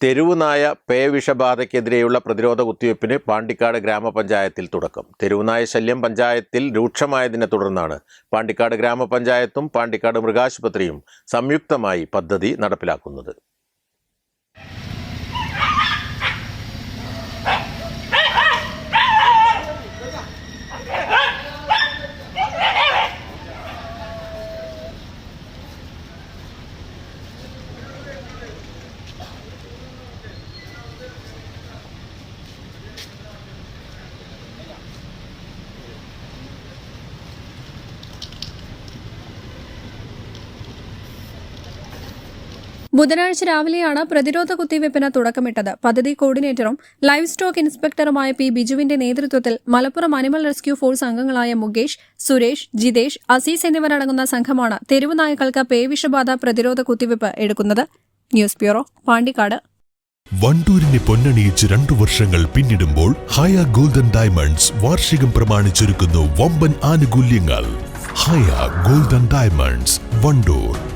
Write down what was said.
തെരുവ് പേ പേവിഷബാധയ്ക്കെതിരെയുള്ള പ്രതിരോധ കുത്തിവയ്പ്പിന് പാണ്ടിക്കാട് ഗ്രാമപഞ്ചായത്തിൽ തുടക്കം. തെരുവുനായ ശല്യം പഞ്ചായത്തിൽ രൂക്ഷമായതിനെ തുടർന്നാണ് പാണ്ടിക്കാട് ഗ്രാമപഞ്ചായത്തും പാണ്ടിക്കാട് മൃഗാശുപത്രിയും സംയുക്തമായി പദ്ധതി നടപ്പിലാക്കുന്നത്. ബുധനാഴ്ച രാവിലെയാണ് പ്രതിരോധ കുത്തിവയ്പ്പിന് തുടക്കമിട്ടത്. പദ്ധതി കോർഡിനേറ്ററും ലൈവ് സ്റ്റോക്ക് ഇൻസ്പെക്ടറുമായ പി ബിജുവിന്റെ നേതൃത്വത്തിൽ മലപ്പുറം അനിമൽ റെസ്ക്യൂ ഫോഴ്സ് അംഗങ്ങളായ മുകേഷ് സുരേഷ് ജിതേഷ് അസീസ് എന്നിവരടങ്ങുന്ന സംഘമാണ് തെരുവ് നായ്ക്കൾക്ക് പേവിഷബാധ പ്രതിരോധ കുത്തിവയ്പ്പ് എടുക്കുന്നത്. News bureau Pandikkad. വണ്ടൂരിനെ പൊന്നണിയിച്ച് രണ്ടു വർഷങ്ങൾ പിന്നിടുമ്പോൾ ഹയ ഗോൾഡൻ ഡയമണ്ട്സ് വാർഷികം പ്രമാണിച്ചൊരുക്കുന്നു വമ്പൻ ആനുകൂല്യങ്ങൾ. Haya golden diamonds Wandoor.